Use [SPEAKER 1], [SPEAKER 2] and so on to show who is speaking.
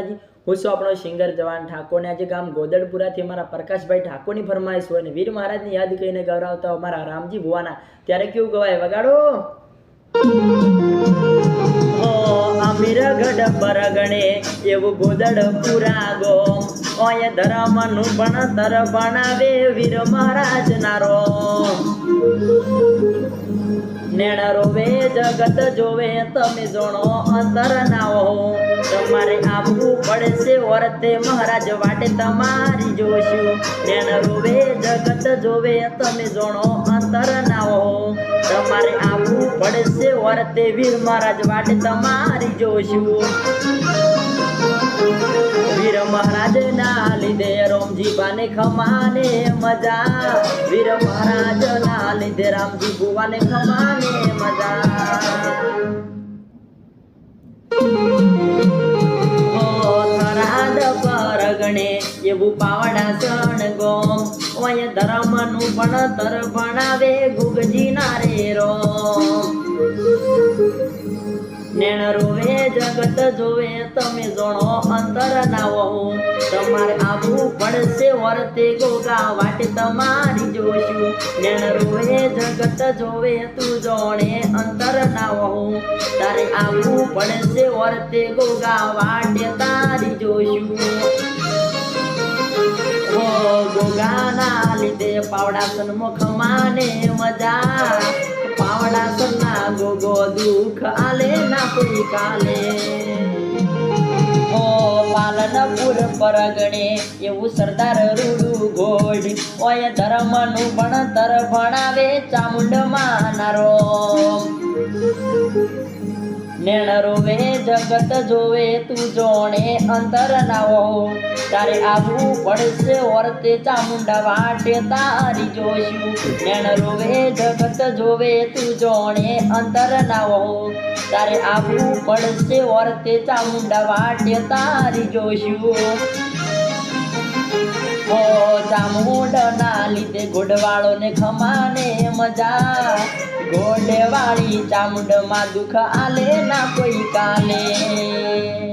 [SPEAKER 1] માતાજી, હું છું આપણો સિંગર જવાન ઠાકોરને આજે ગામ ગોદડપુરાથી અમારા પ્રકાશભાઈ ઠાકોરની ફરમાઈશ હોય અને વીર મહારાજની યાદ કરીને ગૌરાવતા અમારા રામજી ભુવાના. ત્યારે કેવું ગવાય, વગાડો? અમીરગઢ પરગણે એવું ગોદડપુરા ગોમ. ઓય ધર્મનું ભણતર ભણાવે વીર મહારાજ નારો નેણ રોવે, જગત જોવે, તમે જોણો અંતર ના હો તમારે આપવું પડશે વર્તે, મહારાજ વાટે તમારી જોશું. નેણ રોવે, જગત જોવે, તમે જોણો અંતર ના હો તમારે આપવું પડશે વર્તે, વીર મહારાજ વાટે તમારી જોશું. મહારાજ ના લીધે રોમજી બાને ખમાને મજા. વીર મહારાજ ના લીધે રામજી ભુવાને ખમાને મજા. પરગણે એવું પાવડા સણ ગોમ. ઓય ધર્મનું તર ભણાવે ગુગજી ના રે રોમ. નેણ રોવે જગત જોવે, તમે જણો અંતર ના હો તમારે આવું પડશે વર્તે ગોગા, વાટે તમારી જોશું. નેણ રોવે જગત જોવે, તું જોણે અંતર ના હો તારે આવું પડશે વર્તે ગોગા, વાટે તારી જોશું. ગોગાના લીધે પાવડા સન્મુખ માને મજા. પાવડા સન્ના ગોગો દુઃખ આલે ના કોઈ કાલે. ઓ પાલનપુર પરગણે એવું સરદાર રૂડુ ગોડ ઓય ધર્મનું ભણતર ભણાવે ચામુંડ માનારો નેણ રોવે જગત જોવે, તું જોણે અંતર ના હો. તારે આવવું પડશે વર્તે ચામુંડા વાટે તારી જોયું નેણ રોવે જગત જોવે, તું જોણે અંતર ના હો. તારે આવવું પડશે ઓરતે ચામુંડા વાટે તારી જોશું. ઓ ચામુંડના લીધે ઘોડવાળોને ખમાને મજા. ઘોડેવાળી ચામુંડમાં દુઃખ આલે ના કોઈ કાલે.